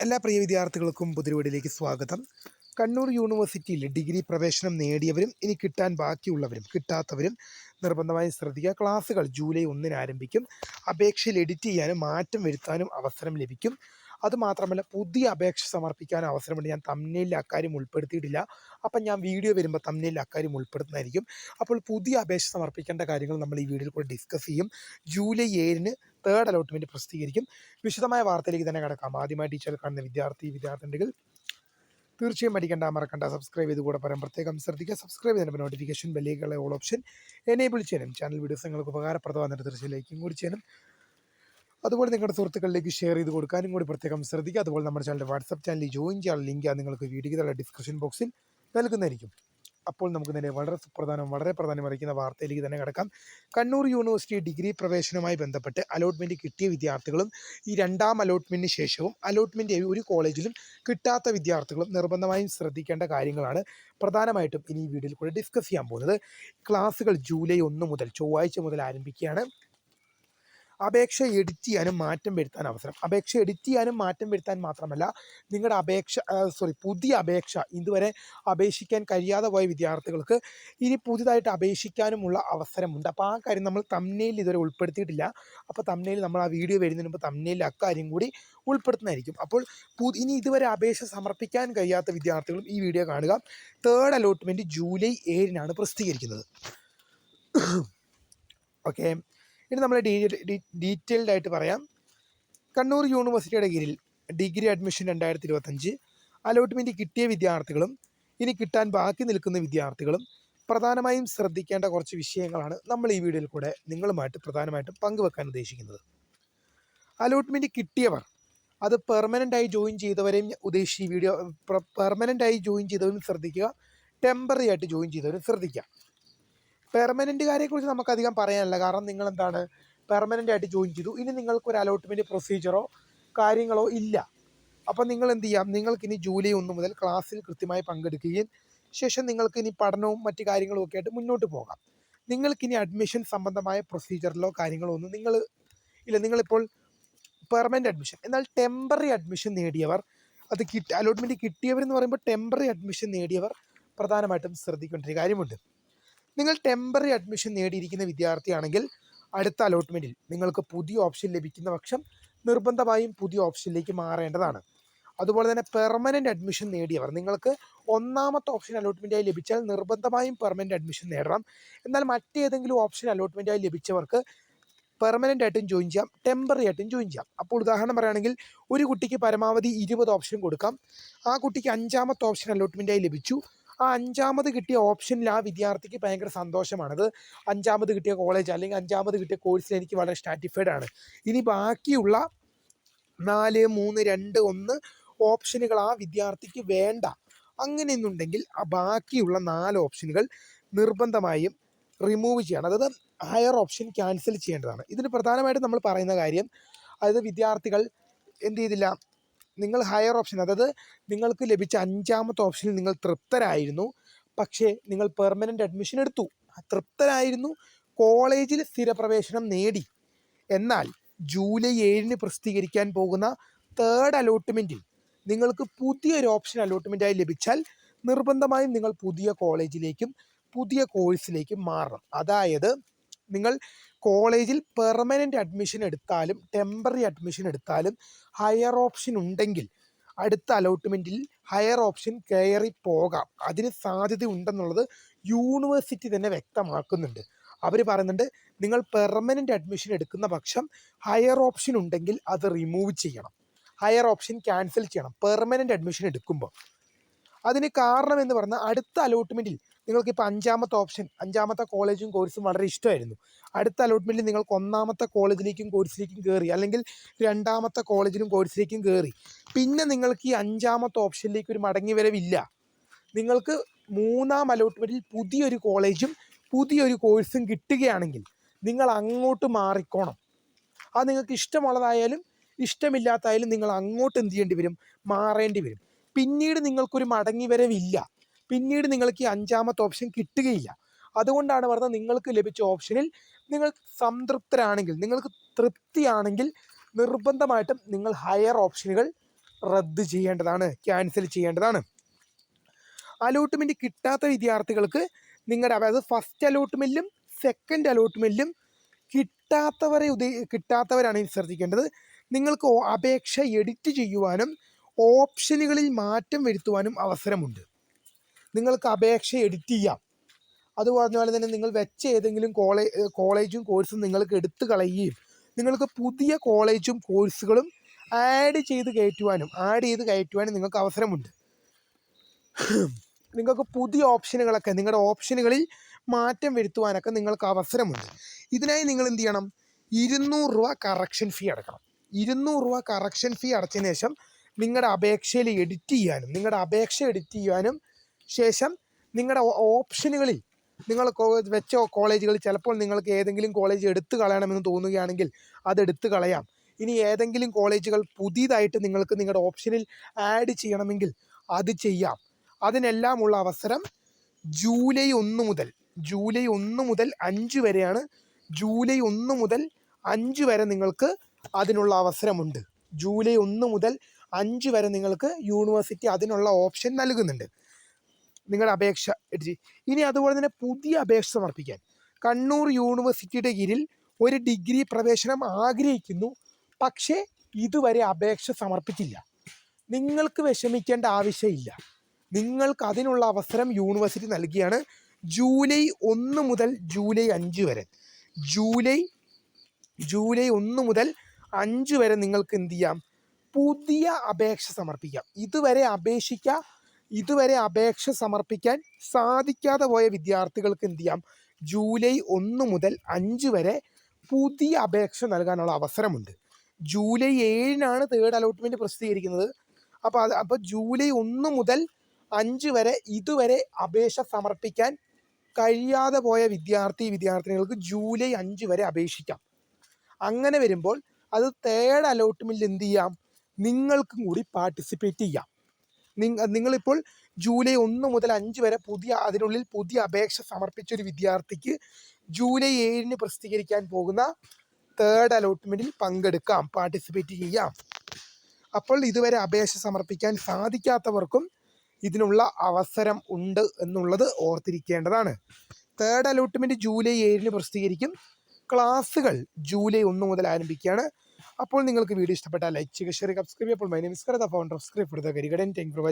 എല്ലാ പ്രിയ വിദ്യാർത്ഥികൾക്കും പുതിരുവീടിലേക്ക് സ്വാഗതം. കണ്ണൂർ യൂണിവേഴ്സിറ്റിയിൽ ഡിഗ്രി പ്രവേശനം നേടിയവരും ഇനി കിട്ടാൻ ബാക്കിയുള്ളവരും കിട്ടാത്തവരും നിർബന്ധമായും ശ്രദ്ധിക്കുക. ക്ലാസ്സുകൾ ജൂലൈ ഒന്നിന് ആരംഭിക്കും. അപേക്ഷയിൽ എഡിറ്റ് ചെയ്യാനും മാറ്റം വരുത്താനും അവസരം ലഭിക്കും. അതുമാത്രമല്ല പുതിയ അപേക്ഷ സമർപ്പിക്കാൻ അവസരമുണ്ട്. ഞാൻ തമ്മിലിൽ അക്കാര്യം ഉൾപ്പെടുത്തിയിട്ടില്ല. അപ്പം ഞാൻ വീഡിയോ വരുമ്പോൾ തമ്മിലിൽ അക്കാര്യം ഉൾപ്പെടുത്തുന്നതായിരിക്കും. അപ്പോൾ പുതിയ അപേക്ഷ സമർപ്പിക്കേണ്ട കാര്യങ്ങൾ നമ്മൾ ഈ വീഡിയോയിൽ കൂടെ ഡിസ്കസ് ചെയ്യും. ജൂലൈ ഏഴിന് തേർഡ് അലോട്ട്മെന്റ് പ്രസിദ്ധീകരിക്കും. വിശദമായ വാർത്തയിലേക്ക് തന്നെ കിടക്കാം. ആദ്യമായി ടീച്ചർ കാണുന്ന വിദ്യാർത്ഥി വിദ്യാർത്ഥിനികൾ തീർച്ചയായും പഠിക്കേണ്ട മറക്കണ്ട സബ്സ്ക്രൈബ് ചെയ്ത് കൂടെ പറയാൻ പ്രത്യേകം ശ്രദ്ധിക്കുക. സബ്സ്ക്രൈബ് ചെയ്യുന്നതിന് നോട്ടിഫിക്കേഷൻ ബെല്ലേക്കുള്ള ഓൾ ഓപ്ഷൻ എനേബിൾ ചെയ്യണം. ചാനൽ വീഡിയോസ് നിങ്ങൾക്ക് ഉപകാരപ്രദമാകുന്ന തീർച്ചയായും ലൈക്കും കൂടി ചെയ്യണം. അതുപോലെ നിങ്ങളുടെ സുഹൃത്തുക്കളിലേക്ക് ഷെയർ ചെയ്ത് കൊടുക്കാനും കൂടി പ്രത്യേകം ശ്രദ്ധിക്കുക. അതുപോലെ നമ്മുടെ ചാനലിന്റെ വാട്സപ്പ് ചാനലിൽ ജോയിൻ ചെയ്യാൻ ലിങ്ക് നിങ്ങൾക്ക് വീഡിയോയുടെ ഡിസ്ക്രിപ്ഷൻ ബോക്സിൽ നൽകുന്നതായിരിക്കും. അപ്പോൾ നമുക്ക് തന്നെ വളരെ സുപ്രധാനം വളരെ പ്രധാനം അറിയിക്കുന്ന വാർത്തയിലേക്ക് തന്നെ കിടക്കാം. കണ്ണൂർ യൂണിവേഴ്സിറ്റി ഡിഗ്രി പ്രവേശനവുമായി ബന്ധപ്പെട്ട് അലോട്ട്മെന്റ് കിട്ടിയ വിദ്യാർത്ഥികളും ഈ രണ്ടാം അലോട്ട്മെന്റിന് ശേഷവും അലോട്ട്മെന്റ് ഒരു കോളേജിലും കിട്ടാത്ത വിദ്യാർത്ഥികളും നിർബന്ധമായും ശ്രദ്ധിക്കേണ്ട കാര്യങ്ങളാണ് പ്രധാനമായിട്ടും ഇനി ഈ വീഡിയോയിൽ കൂടെ ഡിസ്കസ് ചെയ്യാൻ പോകുന്നത്. ക്ലാസ്സുകൾ ജൂലൈ ഒന്ന് മുതൽ ചൊവ്വാഴ്ച മുതൽ ആരംഭിക്കുകയാണ്. അപേക്ഷ എഡിറ്റ് ചെയ്യാനും മാറ്റം വരുത്താൻ അവസരം. അപേക്ഷ എഡിറ്റ് ചെയ്യാനും മാറ്റം വരുത്താൻ മാത്രമല്ല നിങ്ങളുടെ അപേക്ഷ സോറി പുതിയ അപേക്ഷ ഇതുവരെ അപേക്ഷിക്കാൻ കഴിയാതെ പോയ വിദ്യാർത്ഥികൾക്ക് ഇനി പുതിയതായിട്ട് അപേക്ഷിക്കാനുമുള്ള അവസരമുണ്ട്. അപ്പോൾ ആ കാര്യം നമ്മൾ തമ്മിൽ ഇതുവരെ ഉൾപ്പെടുത്തിയിട്ടില്ല. അപ്പോൾ തമ്മിൽ നമ്മൾ ആ വീഡിയോ വരുന്നതിന് മുമ്പ് തമ്മിൽ അക്കാര്യം കൂടി ഉൾപ്പെടുത്തുന്നതായിരിക്കും. അപ്പോൾ ഇനി ഇതുവരെ അപേക്ഷ സമർപ്പിക്കാൻ കഴിയാത്ത വിദ്യാർത്ഥികളും ഈ വീഡിയോ കാണുക. തേർഡ് അലോട്ട്മെന്റ് ജൂലൈ ഏഴിനാണ് പ്രസിദ്ധീകരിക്കുന്നത്. ഓക്കെ ഇനി നമ്മൾ ഡീറ്റെയിൽഡ് ആയിട്ട് പറയാം. കണ്ണൂർ യൂണിവേഴ്സിറ്റിയുടെ കീഴിൽ ഡിഗ്രി അഡ്മിഷൻ രണ്ടായിരത്തി ഇരുപത്തഞ്ച് അലോട്ട്മെന്റ് കിട്ടിയ വിദ്യാർത്ഥികളും ഇനി കിട്ടാൻ ബാക്കി നിൽക്കുന്ന വിദ്യാർത്ഥികളും പ്രധാനമായും ശ്രദ്ധിക്കേണ്ട കുറച്ച് വിഷയങ്ങളാണ് നമ്മൾ ഈ വീഡിയോയിൽ കൂടെ നിങ്ങളുമായിട്ട് പ്രധാനമായിട്ടും പങ്കുവെക്കാൻ ഉദ്ദേശിക്കുന്നത്. അലോട്ട്മെന്റ് കിട്ടിയവർ അത് പെർമനന്റായി ജോയിൻ ചെയ്തവരെയും ഉദ്ദേശിച്ച് ഈ വീഡിയോ പെർമനന്റായി ജോയിൻ ചെയ്തവരും ശ്രദ്ധിക്കുക ടെമ്പററി ആയിട്ട് ജോയിൻ ചെയ്തവരും ശ്രദ്ധിക്കുക. പെർമനന്റുകാരെ കുറിച്ച് നമുക്ക് അധികം പറയാനല്ല. കാരണം നിങ്ങൾ എന്താണ് പെർമനന്റ് ആയിട്ട് ജോയിൻ ചെയ്തു. ഇനി നിങ്ങൾക്ക് ഒരു അലോട്ട്മെന്റ് പ്രൊസീജിയറോ കാര്യങ്ങളോ ഇല്ല. അപ്പോൾ നിങ്ങൾ എന്ത് ചെയ്യാം നിങ്ങൾക്ക് ഇനി ജൂലൈ ഒന്ന് മുതൽ ക്ലാസ്സിൽ കൃത്യമായി പങ്കെടുക്കുകയും ശേഷം നിങ്ങൾക്ക് ഇനി പഠനവും മറ്റു കാര്യങ്ങളും ഒക്കെ ആയിട്ട് മുന്നോട്ട് പോകാം. നിങ്ങൾക്കിനി അഡ്മിഷൻ സംബന്ധമായ പ്രൊസീജിയറിലോ കാര്യങ്ങളോ ഒന്നും നിങ്ങൾ ഇല്ല നിങ്ങളിപ്പോൾ പെർമനന്റ് അഡ്മിഷൻ എന്നാൽ ടെമ്പററി അഡ്മിഷൻ നേടിയവർ അത് കിട്ടി കിട്ടിയവർ എന്ന് പറയുമ്പോൾ ടെമ്പററി അഡ്മിഷൻ നേടിയവർ പ്രധാനമായിട്ടും ശ്രദ്ധിക്കേണ്ട ഒരു കാര്യമുണ്ട്. നിങ്ങൾ ടെമ്പററി അഡ്മിഷൻ നേടിയിരിക്കുന്ന വിദ്യാർത്ഥിയാണെങ്കിൽ അടുത്ത അലോട്ട്മെന്റിൽ നിങ്ങൾക്ക് പുതിയ ഓപ്ഷൻ ലഭിക്കുന്ന പക്ഷം നിർബന്ധമായും പുതിയ ഓപ്ഷനിലേക്ക് മാറേണ്ടതാണ്. അതുപോലെ തന്നെ പെർമനന്റ് അഡ്മിഷൻ നേടിയവർ നിങ്ങൾക്ക് ഒന്നാമത്തെ ഓപ്ഷൻ അലോട്ട്മെന്റായി ലഭിച്ചാൽ നിർബന്ധമായും പെർമനന്റ് അഡ്മിഷൻ നേടണം. എന്നാൽ മറ്റേതെങ്കിലും ഓപ്ഷൻ അലോട്ട്മെന്റായി ലഭിച്ചവർക്ക് പെർമനന്റ് ആയിട്ടും ജോയിൻ ചെയ്യാം ടെമ്പററി ആയിട്ടും ജോയിൻ ചെയ്യാം. അപ്പോൾ ഉദാഹരണം പറയുകയാണെങ്കിൽ ഒരു കുട്ടിക്ക് പരമാവധി ഇരുപത് ഓപ്ഷൻ കൊടുക്കാം. ആ കുട്ടിക്ക് അഞ്ചാമത്തെ ഓപ്ഷൻ അലോട്ട്മെന്റായി ലഭിച്ചു. ആ അഞ്ചാമത് കിട്ടിയ ഓപ്ഷനിൽ ആ വിദ്യാർത്ഥിക്ക് ഭയങ്കര സന്തോഷമാണത് അഞ്ചാമത് കിട്ടിയ കോളേജ് അല്ലെങ്കിൽ അഞ്ചാമത് കിട്ടിയ കോഴ്സിൽ എനിക്ക് വളരെ സ്റ്റാറ്റിഫൈഡ് ആണ്. ഇനി ബാക്കിയുള്ള നാല് മൂന്ന് രണ്ട് ഒന്ന് ഓപ്ഷനുകൾ ആ വിദ്യാർത്ഥിക്ക് വേണ്ട. അങ്ങനെയൊന്നുണ്ടെങ്കിൽ ആ ബാക്കിയുള്ള നാല് ഓപ്ഷനുകൾ നിർബന്ധമായും റിമൂവ് ചെയ്യണം. അതായത് ഹയർ ഓപ്ഷൻ ക്യാൻസൽ ചെയ്യേണ്ടതാണ്. ഇതിന് പ്രധാനമായിട്ടും നമ്മൾ പറയുന്ന കാര്യം അതായത് വിദ്യാർത്ഥികൾ എന്ത് ചെയ്തില്ല നിങ്ങൾ ഹയർ ഓപ്ഷൻ അതായത് നിങ്ങൾക്ക് ലഭിച്ച അഞ്ചാമത്തെ ഓപ്ഷനിൽ നിങ്ങൾ തൃപ്തരായിരുന്നു. പക്ഷേ നിങ്ങൾ പെർമനന്റ് അഡ്മിഷൻ എടുത്തു. തൃപ്തരായിരുന്നു. കോളേജിൽ സ്ഥിരപ്രവേശനം നേടി. എന്നാൽ ജൂലൈ ഏഴിന് പ്രസിദ്ധീകരിക്കാൻ പോകുന്ന തേർഡ് അലോട്ട്മെന്റിൽ നിങ്ങൾക്ക് പുതിയൊരു ഓപ്ഷൻ അലോട്ട്മെന്റായി ലഭിച്ചാൽ നിർബന്ധമായും നിങ്ങൾ പുതിയ കോളേജിലേക്കും പുതിയ കോഴ്സിലേക്കും മാറണം. അതായത് നിങ്ങൾ കോളേജിൽ പെർമനന്റ് അഡ്മിഷൻ എടുത്താലും ടെമ്പററി അഡ്മിഷൻ എടുത്താലും ഹയർ ഓപ്ഷൻ ഉണ്ടെങ്കിൽ അടുത്ത അലോട്ട്മെന്റിൽ ഹയർ ഓപ്ഷൻ കയറി പോകാം. അതിന് സാധ്യത ഉണ്ടെന്നുള്ളത് യൂണിവേഴ്സിറ്റി തന്നെ വ്യക്തമാക്കുന്നുണ്ട്. അവർ പറയുന്നുണ്ട് നിങ്ങൾ പെർമനന്റ് അഡ്മിഷൻ എടുക്കുന്ന പക്ഷം ഹയർ ഓപ്ഷൻ ഉണ്ടെങ്കിൽ അത് റിമൂവ് ചെയ്യണം. ഹയർ ഓപ്ഷൻ ക്യാൻസൽ ചെയ്യണം. പെർമനന്റ് അഡ്മിഷൻ എടുക്കുമ്പോൾ അതിന് കാരണം എന്ന് പറഞ്ഞാൽ അടുത്ത അലോട്ട്മെന്റിൽ നിങ്ങൾക്ക് ഇപ്പോൾ അഞ്ചാമത്തെ ഓപ്ഷൻ അഞ്ചാമത്തെ കോളേജും കോഴ്സും വളരെ ഇഷ്ടമായിരുന്നു. അടുത്ത അലോട്ട്മെന്റിൽ നിങ്ങൾക്ക് ഒന്നാമത്തെ കോളേജിലേക്കും കോഴ്സിലേക്കും കയറി അല്ലെങ്കിൽ രണ്ടാമത്തെ കോളേജിലും കോഴ്സിലേക്കും കയറി പിന്നെ നിങ്ങൾക്ക് ഈ അഞ്ചാമത്തെ ഓപ്ഷനിലേക്ക് ഒരു മടങ്ങി വരവില്ല. നിങ്ങൾക്ക് മൂന്നാം അലോട്ട്മെന്റിൽ പുതിയൊരു കോളേജും പുതിയൊരു കോഴ്സും കിട്ടുകയാണെങ്കിൽ നിങ്ങൾ അങ്ങോട്ട് മാറിക്കോണം. അത് നിങ്ങൾക്ക് ഇഷ്ടമുള്ളതായാലും ഇഷ്ടമില്ലാത്തായാലും നിങ്ങൾ അങ്ങോട്ട് എന്ത് ചെയ്യേണ്ടി വരും? മാറേണ്ടി വരും. പിന്നീട് നിങ്ങൾക്കൊരു മടങ്ങി വരവില്ല. പിന്നീട് നിങ്ങൾക്ക് ഈ അഞ്ചാമത്തെ ഓപ്ഷൻ കിട്ടുകയില്ല. അതുകൊണ്ടാണ് പറഞ്ഞത് നിങ്ങൾക്ക് ലഭിച്ച ഓപ്ഷനിൽ നിങ്ങൾ സംതൃപ്തരാണെങ്കിൽ നിങ്ങൾക്ക് തൃപ്തിയാണെങ്കിൽ നിർബന്ധമായിട്ടും നിങ്ങൾ ഹയർ ഓപ്ഷനുകൾ റദ്ദ് ചെയ്യേണ്ടതാണ് ക്യാൻസൽ ചെയ്യേണ്ടതാണ്. അലോട്ട്മെന്റ് കിട്ടാത്ത വിദ്യാർത്ഥികൾക്ക് നിങ്ങളുടെ അതായത് ഫസ്റ്റ് അലോട്ട്മെന്റിലും സെക്കൻഡ് അലോട്ട്മെന്റിലും കിട്ടാത്തവരെ ഉദ്ദേ കിട്ടാത്തവരാണ് ശ്രദ്ധിക്കേണ്ടത്. നിങ്ങൾക്ക് അപേക്ഷ എഡിറ്റ് ചെയ്യുവാനും ഓപ്ഷനുകളിൽ മാറ്റം വരുത്തുവാനും അവസരമുണ്ട്. നിങ്ങൾക്ക് അപേക്ഷ എഡിറ്റ് ചെയ്യാം. അത് അതുപോലെ തന്നെ നിങ്ങൾ വെച്ച ഏതെങ്കിലും കോളേജ് കോളേജും കോഴ്സും നിങ്ങൾക്ക് എടുത്തു കളയുകയും നിങ്ങൾക്ക് പുതിയ കോളേജും കോഴ്സുകളും ആഡ് ചെയ്ത് കയറ്റുവാനും ആഡ് ചെയ്ത് കയറ്റുവാനും നിങ്ങൾക്ക് അവസരമുണ്ട്. നിങ്ങൾക്ക് പുതിയ ഓപ്ഷനുകളൊക്കെ നിങ്ങളുടെ ഓപ്ഷനുകളിൽ മാറ്റം വരുത്തുവാനൊക്കെ നിങ്ങൾക്ക് അവസരമുണ്ട്. ഇതിനായി നിങ്ങൾ എന്ത് ചെയ്യണം? ഇരുന്നൂറ് രൂപ കറക്ഷൻ ഫീ അടക്കണം. ഇരുന്നൂറ് രൂപ കറക്ഷൻ ഫീ അടച്ചതിന് ശേഷം നിങ്ങളുടെ അപേക്ഷയിൽ എഡിറ്റ് ചെയ്യാനും നിങ്ങളുടെ അപേക്ഷ എഡിറ്റ് ചെയ്യാനും ശേഷം നിങ്ങളുടെ ഓപ്ഷനുകളിൽ നിങ്ങൾ വെച്ച കോളേജുകൾ ചിലപ്പോൾ നിങ്ങൾക്ക് ഏതെങ്കിലും കോളേജ് എടുത്തു കളയണമെന്ന് തോന്നുകയാണെങ്കിൽ അത് എടുത്തു കളയാം. ഇനി ഏതെങ്കിലും കോളേജുകൾ പുതിയതായിട്ട് നിങ്ങൾക്ക് നിങ്ങളുടെ ഓപ്ഷനിൽ ആഡ് ചെയ്യണമെങ്കിൽ അത് ചെയ്യാം. അതിനെല്ലാം ഉള്ള അവസരം ജൂലൈ ഒന്ന് മുതൽ ജൂലൈ ഒന്ന് മുതൽ അഞ്ച് വരെയാണ്. ജൂലൈ ഒന്ന് മുതൽ അഞ്ച് വരെ നിങ്ങൾക്ക് അതിനുള്ള അവസരമുണ്ട്. ജൂലൈ ഒന്ന് മുതൽ അഞ്ച് വരെ നിങ്ങൾക്ക് യൂണിവേഴ്സിറ്റി അതിനുള്ള ഓപ്ഷൻ നൽകുന്നുണ്ട്. നിങ്ങളുടെ അപേക്ഷ എടുത്ത് ഇനി അതുപോലെ തന്നെ പുതിയ അപേക്ഷ സമർപ്പിക്കാൻ. കണ്ണൂർ യൂണിവേഴ്സിറ്റിയുടെ കീഴിൽ ഒരു ഡിഗ്രി പ്രവേശനം ആഗ്രഹിക്കുന്നു. പക്ഷേ ഇതുവരെ അപേക്ഷ സമർപ്പിച്ചില്ല. നിങ്ങൾക്ക് വിഷമിക്കേണ്ട ആവശ്യമില്ല. നിങ്ങൾക്ക് അതിനുള്ള അവസരം യൂണിവേഴ്സിറ്റി നൽകിയാണ് ജൂലൈ ഒന്ന് മുതൽ ജൂലൈ അഞ്ച് വരെ. ജൂലൈ ജൂലൈ ഒന്ന് മുതൽ അഞ്ച് വരെ നിങ്ങൾക്ക് എന്ത് ചെയ്യാം? പുതിയ അപേക്ഷ സമർപ്പിക്കാം. ഇതുവരെ അപേക്ഷിക്ക ഇതുവരെ അപേക്ഷ സമർപ്പിക്കാൻ സാധിക്കാതെ പോയ വിദ്യാർത്ഥികൾക്ക് എന്ത് ചെയ്യാം? ജൂലൈ ഒന്ന് മുതൽ അഞ്ച് വരെ പുതിയ അപേക്ഷ നൽകാനുള്ള അവസരമുണ്ട്. ജൂലൈ ഏഴിനാണ് തേർഡ് അലോട്ട്മെന്റ് പ്രസിദ്ധീകരിക്കുന്നത്. അപ്പോൾ അത് അപ്പോൾ ജൂലൈ ഒന്ന് മുതൽ അഞ്ച് വരെ ഇതുവരെ അപേക്ഷ സമർപ്പിക്കാൻ കഴിയാതെ പോയ വിദ്യാർത്ഥി വിദ്യാർത്ഥിനികൾക്ക് ജൂലൈ അഞ്ച് വരെ അപേക്ഷിക്കാം. അങ്ങനെ വരുമ്പോൾ അത് തേർഡ് അലോട്ട്മെന്റിൽ എന്ത് ചെയ്യാം? നിങ്ങൾക്കും കൂടി പാർട്ടിസിപ്പേറ്റ് ചെയ്യാം. നിങ്ങളിപ്പോൾ ജൂലൈ ഒന്ന് മുതൽ അഞ്ച് വരെ പുതിയ അതിനുള്ളിൽ പുതിയ അപേക്ഷ സമർപ്പിച്ച ഒരു വിദ്യാർത്ഥിക്ക് ജൂലൈ ഏഴിന് പ്രസിദ്ധീകരിക്കാൻ പോകുന്ന തേർഡ് അലോട്ട്മെന്റിൽ പങ്കെടുക്കാം പാർട്ടിസിപ്പേറ്റ് ചെയ്യാം. അപ്പോൾ ഇതുവരെ അപേക്ഷ സമർപ്പിക്കാൻ സാധിക്കാത്തവർക്കും ഇതിനുള്ള അവസരം ഉണ്ട് എന്നുള്ളത് ഓർത്തിരിക്കേണ്ടതാണ്. തേർഡ് അലോട്ട്മെന്റ് ജൂലൈ ഏഴിന് പ്രസിദ്ധീകരിക്കും. ക്ലാസ്സുകൾ ജൂലൈ ഒന്ന് മുതൽ ആരംഭിക്കുകയാണ്. അപ്പോൾ നിങ്ങൾക്ക് വീഡിയോ ഇഷ്ടപ്പെട്ടാൽ ലൈക്ക് ചെയ്യുക ഷെയർ സബ്സ്ക്രൈബ് അപ്പോൾ മൈ നെയിം ഇസ് കരത ഫൗണ്ടർ ഓഫ് സ്ക്രിപ്റ്റ് കരികടൻ ടെങ്ക് പ്രൊവ